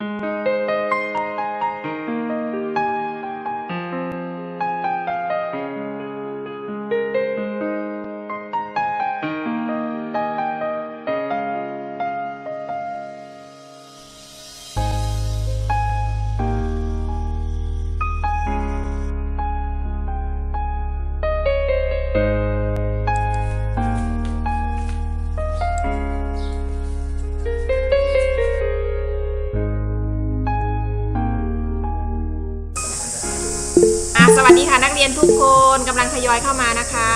อะ สวัสดีค่ะนักเรียนทุกคนกำลังทยอยเข้ามานะคะ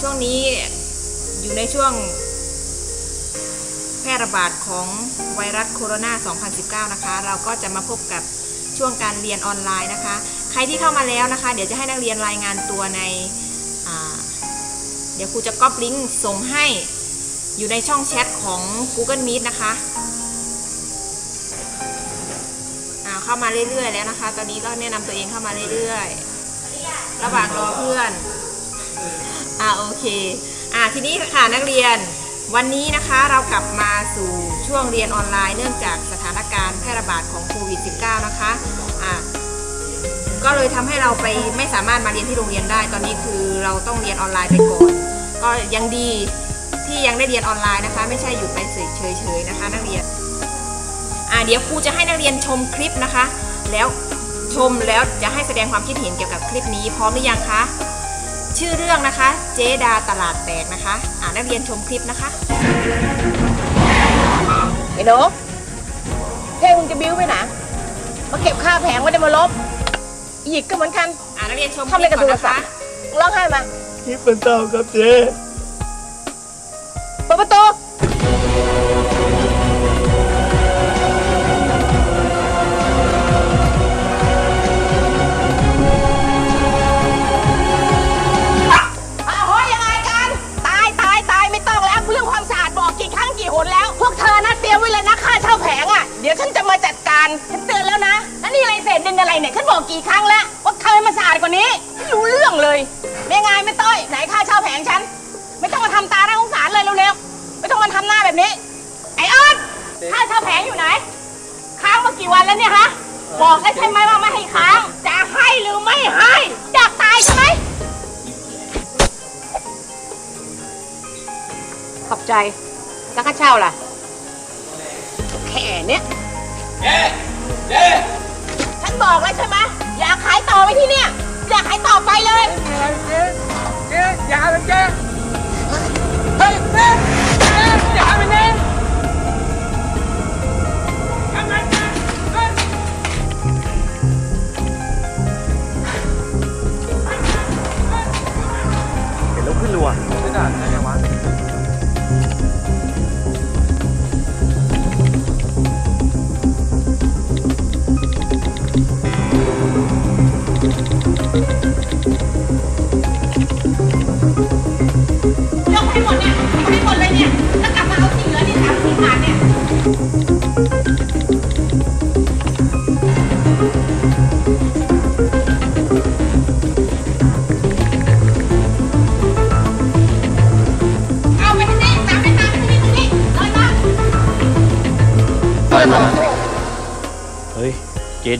ช่วงนี้อยู่ในช่วงแพร่ระบาดของไวรัสโคโรนา 2019 นะคะ เราก็จะมาพบกับช่วงการเรียนออนไลน์นะคะ ใครที่เข้ามาแล้วนะคะ เดี๋ยวจะให้นักเรียนรายงานตัวใน เดี๋ยวครูจะก๊อปลิงก์ส่งให้อยู่ในช่องแชทของ Google Meet นะคะ เข้ามาเรื่อยๆแล้วนะคะ ตอนนี้ก็แนะนำตัวเองเข้ามาเรื่อยๆ ระหว่างรอเพื่อน อ่าโอเค อ่าทีนี้ค่ะนักเรียน วันนี้นะคะเรากลับมาสู่ช่วงเรียนออนไลน์เนื่องจากสถานการณ์แพร่ระบาดของโควิด -19 นะคะ อ่าก็เลยทำให้เราไปไม่สามารถมาเรียนที่โรงเรียนได้ ตอนนี้คือเราต้องเรียนออนไลน์ไปก่อน ก็ยังดีที่ยังได้เรียนออนไลน์นะคะ ไม่ใช่อยู่ไปเฉยๆนะคะ นักเรียน อ่าเดี๋ยวครูจะให้นักเรียนชมคลิปนะคะ แล้วชมแล้วจะให้แสดงความคิดเห็นเกี่ยวกับคลิปนี้พร้อมหรือยังคะ ชื่อเรื่องนะคะ เจดาตลาดแตกนะคะอ่านักเรียนชมคลิปนะคะไอ้หนูเท่มึงจะบิ้วไปไหนมาเก็บค่าแผงไม่ได้มาลบอีกก็เหมือนกันอ่านักเรียนชมคทำอะไรลิปกับก่อนโทรนะศัพคะท์ร้องไห้มา คลิปมันเต่าครับเจ๊ ฉันจะมาจัดการ ฉันเตือนแล้วนะแล้วนี่อะไรเศษดินอะไรเนี่ย ฉันบอกกี่ครั้งแล้วว่าเคยมาสะอาดกว่านี้ไม่รู้เรื่องเลยไม่ไงไม่ต้อย ไหนค่าเช่าแผงฉัน ไม่ต้องมาทำตาหน้าสงสารเลยเร็วๆ ไม่ต้องมาทำหน้าแบบนี้ ไอ้ออนค่าเช่าแผงอยู่ไหน ค้างมากี่วันแล้วเนี่ยฮะ บอกแล้วใช่ไหมว่าไม่ให้ค้าง จะให้หรือไม่ให้ อยากตายใช่ไหม ขอบใจ แล้วค่าเช่าล่ะ แค่เนี้ย ฉันบอกแล้วใช่ไหมอย่าขายต่อไปที่เนี่ย อย่าขายต่อไปเลย เจ๊เจ๊อย่าเลยเจ๊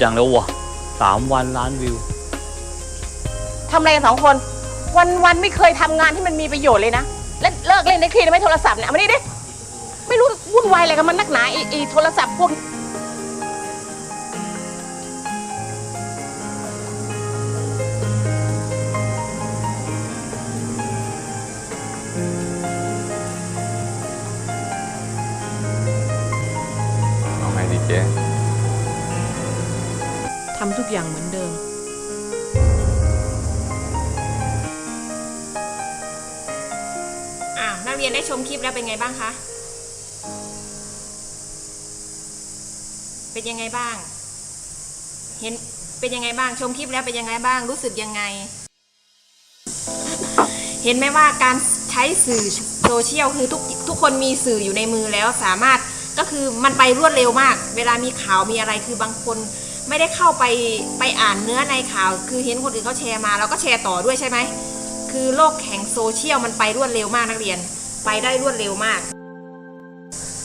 ดังแล้ววะสามวันล้านวิว ทำอะไรกันสองคน วันวันๆไม่เคยทำงานที่มันมีประโยชน์เลยนะ และเลิกเล่นได้คลีได้ไหมโทรศัพท์เนี่ยเอามานี่ดิ ไม่รู้วุ่นวายอะไรกันมันนักหนาไอ้ไอ้โทรศัพท์พวก อย่างเหมือนเดิมอ่านักเรียนได้ชมคลิปแล้วเป็นไงบ้างคะ เป็นยังไงบ้าง เห็นเป็นยังไงบ้างชมคลิปแล้วเป็นยังไงบ้าง รู้สึกยังไง เห็นไหมว่าการใช้สื่อโซเชียลคือทุกทุกคนมีสื่ออยู่ในมือแล้วสามารถก็คือมันไปรวดเร็วมาก เวลามีข่าวมีอะไรคือบางคน ไม่ได้เข้าไปไปอ่านเนื้อในข่าว คือเห็นคนอื่นเขาแชร์มาเราก็แชร์ต่อด้วยใช่ไหม คือโลกแห่งโซเชียลมันไปรวดเร็วมากนักเรียน ไปได้รวดเร็วมาก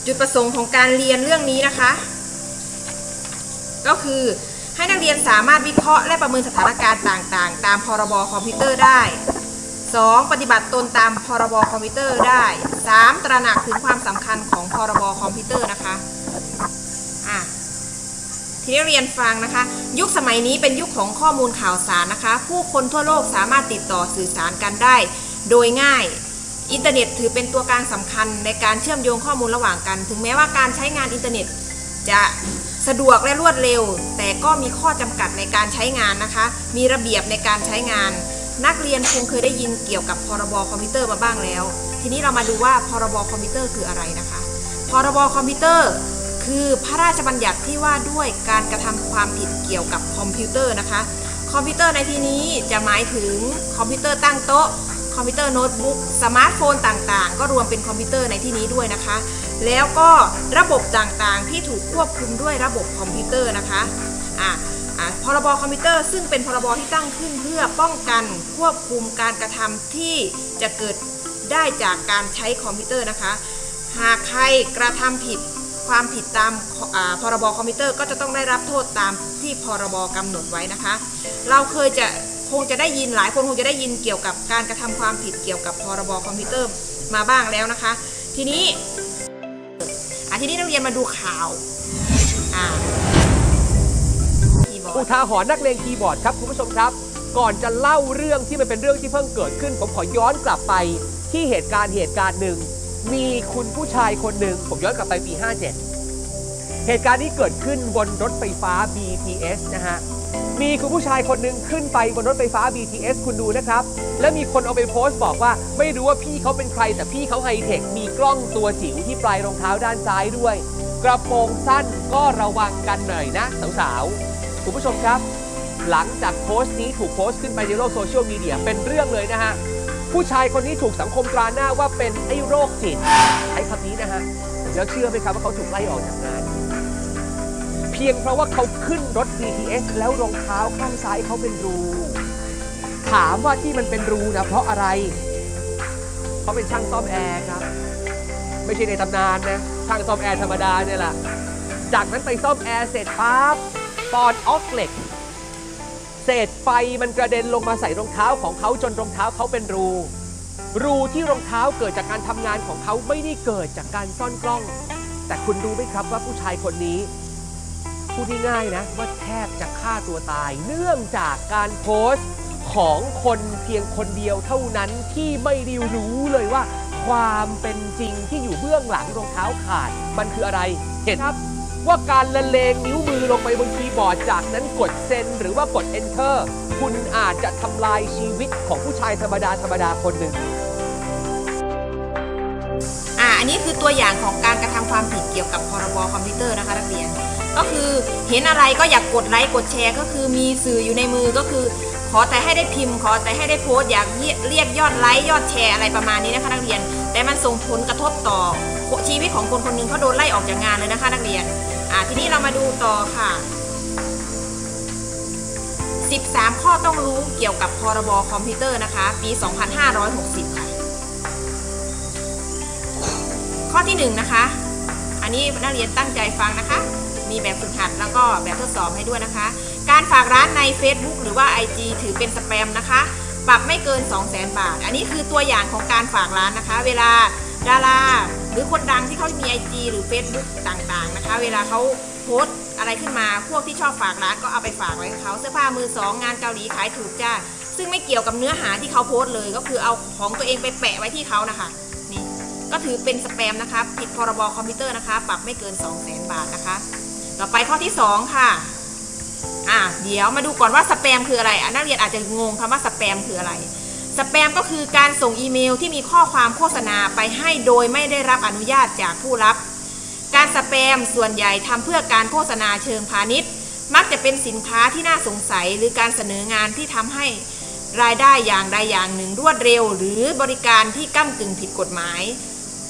จุดประสงค์ของการเรียนเรื่องนี้นะคะ ก็คือให้นักเรียนสามารถวิเคราะห์และประเมินสถานการณ์ต่างๆ ตามพรบคอมพิวเตอร์ได้ 2. ปฏิบัติตนตามพรบคอมพิวเตอร์ได้ 3. ตระหนักถึงความสำคัญของพรบคอมพิวเตอร์นะคะ ทีนี้เรียนฟังนะคะ ยุคสมัยนี้เป็นยุคของข้อมูลข่าวสารนะคะ ผู้คนทั่วโลกสามารถติดต่อสื่อสารกันได้ โดยง่ายอินเทอร์เน็ตถือเป็นตัวกลางสำคัญในการเชื่อมโยงข้อมูลระหว่างกัน ถึงแม้ว่าการใช้งานอินเทอร์เน็ต จะสะดวกและรวดเร็ว แต่ก็มีข้อจำกัดในการใช้งานนะคะ มีระเบียบในการใช้งาน นักเรียนคงเคยได้ยินเกี่ยวกับพรบคอมพิวเตอร์มาบ้างแล้ว ทีนี้เรามาดูว่าพรบคอมพิวเตอร์คืออะไรนะคะ พรบคอมพิวเตอร์ คือพระราชบัญญัติที่ว่าด้วยการกระทำความผิดเกี่ยวกับคอมพิวเตอร์นะคะ คอมพิวเตอร์ในที่นี้จะหมายถึงคอมพิวเตอร์ตั้งโต๊ะ คอมพิวเตอร์โน้ตบุ๊กสมาร์ทโฟนต่างๆ ก็รวมเป็นคอมพิวเตอร์ในที่นี้ด้วยนะคะ แล้วก็ระบบต่างๆที่ถูกควบคุมด้วยระบบคอมพิวเตอร์นะคะอะอะพรบคอมพิวเตอร์ซึ่งเป็นพรบที่ตั้งขึ้นเพื่อป้องกันควบคุมการกระทำที่จะเกิดได้จากการใช้คอมพิวเตอร์นะคะ หากใครกระทำผิด ความผิดตามพรบคอมพิวเตอร์ก็จะต้องได้รับโทษตามที่พรบกำหนดไว้นะคะ เราเคยจะคงจะได้ยินหลายคนคงจะได้ยินเกี่ยวกับการกระทำความผิดเกี่ยวกับพรบคอมพิวเตอร์มาบ้างแล้วนะคะ ทีนี้อะทีนี้นักเรียนมาดูข่าวอ่าอุทาหรณ์นักเลงคีย์บอร์ดครับคุณผู้ชมครับ ก่อนจะเล่าเรื่องที่มันเป็นเรื่องที่เพิ่งเกิดขึ้น ผมขอย้อนกลับไปที่เหตุการณ์เหตุการณ์หนึ่ง มีคุณผู้ชายคนหนึ่งผมย้อนกลับไปปี 57 เหตุการณ์นี้เกิดขึ้นบนรถไฟฟ้า BTS นะฮะ มีคุณผู้ชายคนหนึ่งขึ้นไปบนรถไฟฟ้า BTS คุณดูนะครับ แล้วมีคนเอาไปโพสต์บอกว่า ไม่รู้ว่าพี่เขาเป็นใคร แต่พี่เขาไฮเทค มีกล้องตัวจิ๋วที่ปลายรองเท้าด้านซ้ายด้วย กระโปรงสั้นก็ระวังกันหน่อยนะสาวๆ คุณผู้ชมครับ หลังจากโพสต์นี้ถูกโพสต์ขึ้นไปในโลกโซเชียลมีเดียเป็นเรื่องเลยนะฮะ ผู้ชายคนนี้ถูกสังคมตราหน้าว่าเป็นไอ้โรคจิตใช้คำนี้นะฮะแล้วเชื่อไหมครับว่าเขาถูกไล่ออกจากงาน เพียงเพราะว่าเขาขึ้นรถ BTS แล้วรองเท้าข้างซ้ายเขาเป็นรู ถามว่าที่มันเป็นรูนะเพราะอะไรเขาเป็นช่างซ่อมแอร์ครับ ไม่ใช่ในตำนานนะช่างซ่อมแอร์ธรรมดาเนี่ยแหละจากนั้นไปซ่อมแอร์เสร็จปั๊บตอนออกเหล็ก เศษไฟมันกระเด็นลงมาใส่รองเท้าของเขาจนรองเท้าเขาเป็นรู รูที่รองเท้าเกิดจากการทำงานของเขาไม่ได้เกิดจากการซ่อนกล้อง แต่คุณรู้ไหมครับว่าผู้ชายคนนี้พูดง่ายๆนะว่าแทบจะฆ่าตัวตาย เนื่องจากการโพสต์ของคนเพียงคนเดียวเท่านั้นที่ไม่ได้รู้เลยว่า ความเป็นจริงที่อยู่เบื้องหลังรองเท้าขาด มันคืออะไรเห็นครับ ว่าการละเลงนิ้วมือลงไปบนคีย์บอร์ดจากนั้นกดเซนหรือว่ากด enter คุณอาจจะทำลายชีวิตของผู้ชายธรรมดาธรรมดาคนหนึ่ง อ่าอันนี้คือตัวอย่างของการกระทำความผิดเกี่ยวกับพรบคอมพิวเตอร์นะคะนักเรียน ก็คือเห็นอะไรก็อยากกดไลค์กดแชร์ ก็คือมีสื่ออยู่ในมือก็คือ ขอแต่ให้ได้พิมพ์ ขอแต่ให้ได้โพสต์อยากเรียกเรียกยอดไลค์ยอดแชร์อะไรประมาณนี้นะคะนักเรียน แต่มันส่งผลกระทบต่อชีวิตของคนคนหนึ่งเขาโดนไล่ออกจากงานเลยนะคะนักเรียน อ่าทีนี้เรามาดูต่อค่ะ 13 ข้อต้องรู้เกี่ยวกับพรบคอมพิวเตอร์นะคะ ปี 2560 ค่ะ ข้อที่ 1 นะคะ อันนี้นักเรียนตั้งใจฟังนะคะ มีแบบฝึกหัดแล้วก็แบบทดสอบให้ด้วยนะคะ การฝากร้านใน Facebook หรือว่า IG ถือเป็นสแปมนะคะ ปรับไม่เกิน 2 0 0 0 0 0 บาท อันนี้คือตัวอย่างของการฝากร้านนะคะ เวลาดาราหรือคนดังที่เขามี IG หรือ Facebook ต่างๆนะ เวลาเขาโพสอะไรขึ้นมา พวกที่ชอบฝากร้านก็เอาไปฝากไว้เขาเสื้อผ้ามือสองงานเกาหลีขายถูกจ้า ซึ่งไม่เกี่ยวกับเนื้อหาที่เขาโพสเลย ก็คือเอาของตัวเองไปแปะไว้ที่เขานะคะ นี่ ก็ถือเป็นสแปมนะคะผิดพรบคอมพิวเตอร์นะคะ ปรับไม่เกิน 2 0 0 0 0 0 บาทนะคะ ต่อไปข้อที่ 2 ค่ะ อะ เดี๋ยวมาดูก่อนว่าสแปมคืออะไรนักเรียนอาจจะงงคำว่าสแปมคืออะไรสแปมก็คือการส่งอีเมลที่มีข้อความโฆษณาไปให้โดยไม่ได้รับอนุญาตจากผู้รับ สแปมส่วนใหญ่ทำเพื่อการโฆษณาเชิงพาณิชย์ มักจะเป็นสินค้าที่น่าสงสัยหรือการเสนองานที่ทำให้รายได้อย่างใดอย่างหนึ่งรวดเร็ว หรือบริการที่ก้ากึ่งผิดกฎหมาย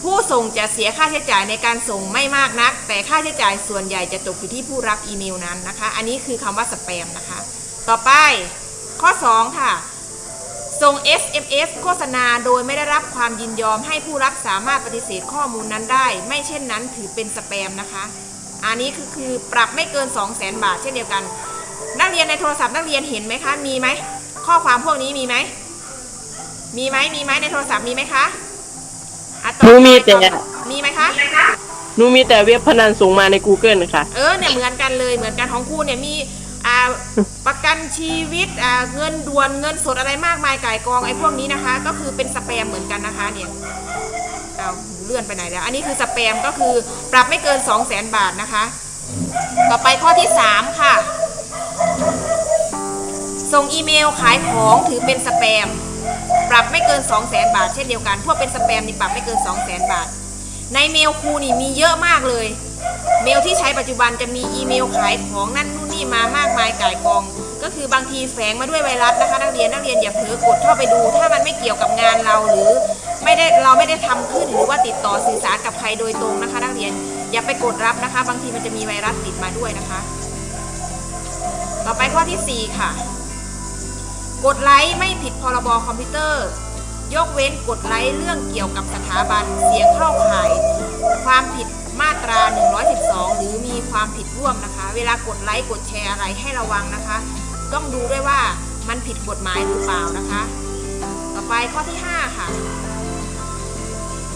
ผู้ส่งจะเสียค่าใช้จ่ายในการส่งไม่มากนัก แต่ค่าใช้จ่ายส่วนใหญ่จะตกอยู่ที่ผู้รับอีเมลนั้นนะคะ อันนี้คือคำว่าสแปมนะคะ ต่อไป ข้อ 2 ค่ะ ส่ง SMS โฆษณาโดยไม่ได้รับความยินยอมให้ผู้รับสามารถปฏิเสธข้อมูลนั้นได้ ไม่เช่นนั้นถือเป็นสแปมนะคะ อันนี้คือคือปรับไม่เกิน 2 0 0 0 0 0บาทเช่นเดียวกัน นักเรียนในโทรศัพท์นักเรียนเห็นไหมคะ มีไหม ข้อความพวกนี้มีไหม มีไหมมีไหมในโทรศัพท์มีไหมคะอะตอบหนูมีแต่ตอบมีไหมคะ หนูมีแต่เว็บพนันส่งมาใน Google นะคะ เออเนี่ยเหมือนกันเลยเหมือนกันของครูเนี่ยมีอ่า ประกันชีวิตเงินด่วนเงินสดอะไรมากมายก่ายกองไอ้พวกนี้นะคะ ก็คือเป็นสแปมเหมือนกันนะคะเนี่ยเอาเลื่อนไปไหนแล้ว อันนี้คือสแปมก็คือปรับไม่เกิน 2 0 0 0 0 0 บาทนะคะ ต่อไปข้อที่ 3 ค่ะ ส่งอีเมลขายของถือเป็นสแปม ปรับไม่เกิน 2 0 0 0 0 0 บาท เช่นเดียวกัน พวกเป็นสแปมนี่ปรับไม่เกิน 2 0 0 0 0 0 บาท ในเมลครูนี่มีเยอะมากเลย เมลที่ใช้ปัจจุบันจะมีอีเมลขายของนั่นนู่นนี่มามากมายก่ายกอง ก็คือบางทีแฝงมาด้วยไวรัสนะคะ นักเรียนนักเรียนอย่าเผลอกดเข้าไปดู ถ้ามันไม่เกี่ยวกับงานเราหรือ ไม่ได้เราไม่ได้ทำขึ้นหรือว่าติดต่อสื่อสารกับใครโดยตรงนะคะ นักเรียนอย่าไปกดรับนะคะ บางทีมันจะมีไวรัสติดมาด้วยนะคะ ต่อไปข้อที่สี่ค่ะ กดไลค์ไม่ผิดพรบคอมพิวเตอร์ ยกเว้นกดไลค์เรื่องเกี่ยวกับสถาบันเสียงเข้าข่าย ความผิด มาตรา 112 หรือมีความผิดร่วมนะคะ เวลากดไลค์กดแชร์อะไรให้ระวังนะคะ ต้องดูด้วยว่ามันผิดกฎหมายหรือเปล่านะคะ ต่อไปข้อที่ 5 ค่ะ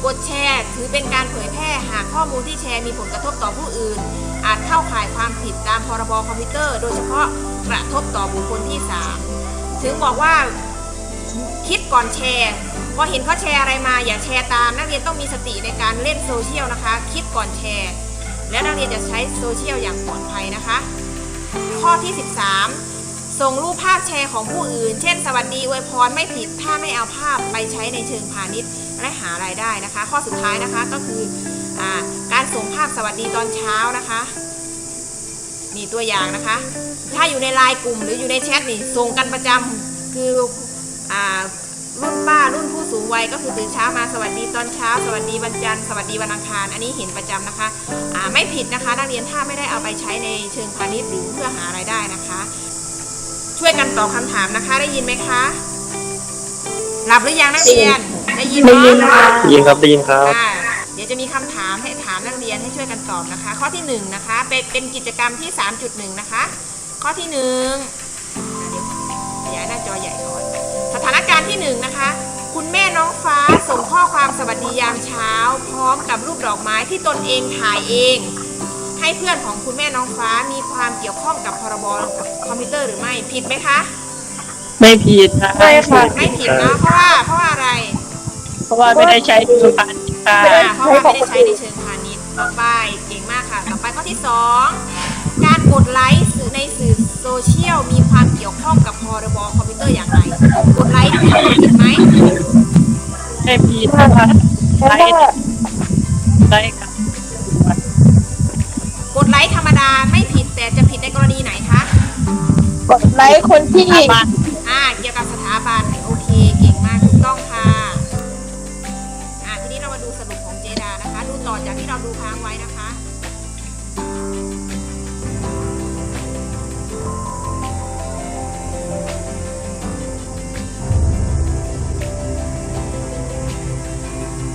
กดแชร์ถือเป็นการเผยแพร่หากข้อมูลที่แชร์มีผลกระทบต่อผู้อื่น อาจเข้าข่ายความผิดตามพรบคอมพิวเตอร์ โดยเฉพาะกระทบต่อบุคคลที่ 3 ถึงบอกว่า คิดก่อนแชร์พอเห็นเขาแชร์อะไรมาอย่าแชร์ตาม นักเรียนต้องมีสติในการเล่นโซเชียลนะคะ คิดก่อนแชร์ และนักเรียนจะใช้โซเชียลอย่างปลอดภัยนะคะ ข้อที่ 13 ส่งรูปภาพแชร์ของผู้อื่น เช่น สวัสดีอวยพรไม่ผิด ถ้าไม่เอาภาพไปใช้ในเชิงพาณิชย์และหารายได้นะคะ ข้อสุดท้ายนะคะก็คืออการส่งภาพสวัสดีตอนเช้านะคะนี่ตัวอย่างนะคะ ถ้าอยู่ในไลน์กลุ่มหรืออยู่ในแชทนี่ส่งกันประจำคือ รุ่นป้ารุ่นผู้สูงวัยก็คือตื่นเช้ามาสวัสดีตอนเช้า สวัสดีวันจันทร์สวัสดีวันอังคาร อันนี้เห็นประจำนะคะอ่าไม่ผิดนะคะนักเรียนถ้าไม่ได้เอาไปใช้ในเชิงพาณิชย์หรือเพื่อหารายได้นะคะ ช่วยกันตอบคำถามนะคะได้ยินไหมคะหลับหรือยังนักเรียนได้ยินไหมได้ยินค่ะยินครับได้ยินครับอ่าเดี๋ยวจะมีคำถามให้ถามนักเรียนให้ช่วยกันตอบนะคะ ข้อที่หนึ่งนะคะเป็นเป็นกิจกรรมที่ 3.1 นะคะ ข้อที่หนึ่งอ่าเดี๋ยวขยายหน้าจอใหญ่ก่อน สถานการณ์ที่หนึ่งนะคะ คุณแม่น้องฟ้าส่งข้อความสวัสดียามเช้า พร้อมกับรูปดอกไม้ที่ตนเองถ่ายเอง ให้เพื่อนของคุณแม่น้องฟ้ามีความเกี่ยวข้องกับพรบคอมพิวเตอร์หรือไม่ผิดไหมคะไม่ผิดค่ะไม่ค่ะ ไม่ผิดเนาะเพราะว่าเพราะว่าอะไรเพราะว่าไม่ได้ใช้ดูผ่านค่ะอ่าเพราะว่าไม่ได้ใช้ในเชิงพาณิชย์ต่อไปเก่งมากค่ะ ต่อไปข้อที่ 2 การกดไลค์สื่อในสื่อโซเชียลมีความเกี่ยวข้องกับพรบคอมพิวเตอร์อย่างไรกดไลค์ผิดไหมไม่ผิดค่ะได้ได้ค่ะกดไลค์ธรรมดาไม่ผิดแต่จะผิดในกรณีไหนคะ กดไลค์คนที่บ้านอ่าเกี่ยวกับสถ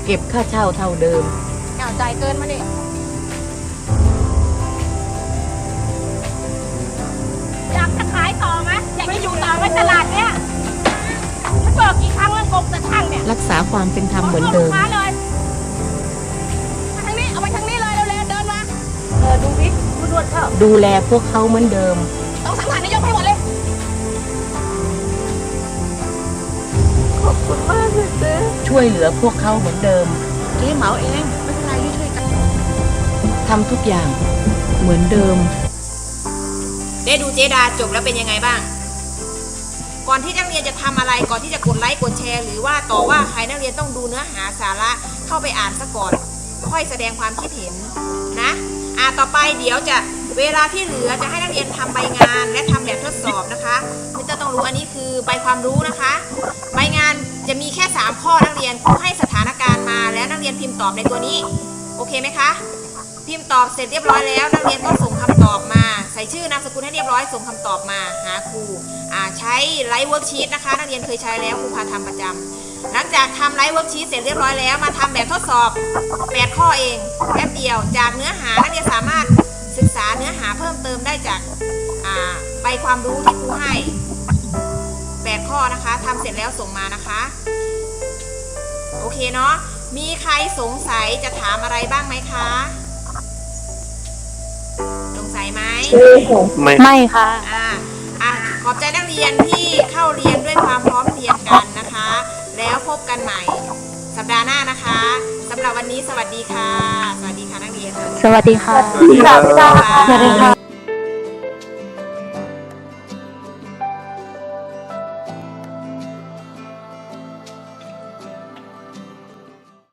เก็บค่าเช่าเท่าเดิมเอาใจายเกินมาดิอยากจะขายต่อไหมอยากจะอยู่ต่อไหมตลาดเนี้ยฉันบอกกี่ครั้งแล้วกบแต่ช่างเนี่ยรักษาความเป็นธรรมเหมือนเดิมาเลยมาทางนี้เอาไปทางนี้เลยเร็วๆเดินมาเออดูพิดูดวนเข้าดูแลพวกเขาเหมือนเดิม ต้องสังหารนายกให้หมดเลย ช่วยเหลือพวกเขาเหมือนเดิม เจ๊เหมาเองไม่เป็นไรช่วยกันทำทุกอย่างเหมือนเดิม ได้ดูเจดาจบแล้วเป็นยังไงบ้าง ก่อนที่นักเรียนจะทำอะไรก่อนที่จะกดไลค์กดแชร์หรือว่าต่อว่าใครนักเรียนต้องดูเนื้อหาสาระเข้าไปอ่านซะก่อน ค่อยแสดงความคิดเห็นนะ อ่าต่อไปเดี๋ยวจะเวลาที่เหลือจะให้นักเรียนทำใบงานและทำแบบทดสอบนะคะมิเตอร์ต้องรู้อันนี้คือใบความรู้นะคะ ใบงานจะมีแค่ 3 ข้อนักเรียนครูให้สถานการณ์มาแล้วนักเรียนพิมพ์ตอบในตัวนี้ โอเคไหมคะพิมพ์ตอบเสร็จเรียบร้อยแล้ว นักเรียนก็ส่งคำตอบมา ใส่ชื่อนามสกุลให้เรียบร้อยส่งคำตอบมาหาครูอ่าใช้ไลฟ์เวิร์กชีตนะคะ นักเรียนเคยใช้แล้วครูพาทำประจำ หลังจากทำไลฟ์เวิร์กชีตเสร็จเรียบร้อยแล้วมาทำแบบทดสอบ 8 ข้อเองแป๊บเดียว จากเนื้อหานักเรียนสามารถศึกษาเนื้อหาเพิ่มเติมได้จากอ่าใบความรู้ที่ครูให้ 8 ข้อนะคะทำเสร็จแล้วส่งมานะคะ โอเคเนาะมีใครสงสัยจะถามอะไรบ้างไหมคะ สงสัยไหมไม่ไม่ค่ะ อ่าอะขอบใจนักเรียนที่เข้าเรียนด้วยความพร้อมเพรียงกันนะคะ แล้วพบกันใหม่ สัปดาห์หน้านะคะสำหรับวันนี้สวัสดีค่ะ สวัสดีค่ะนักเรียน สวัสดีค่ะ สวัสดีค่ะ สวัสดีค่ะ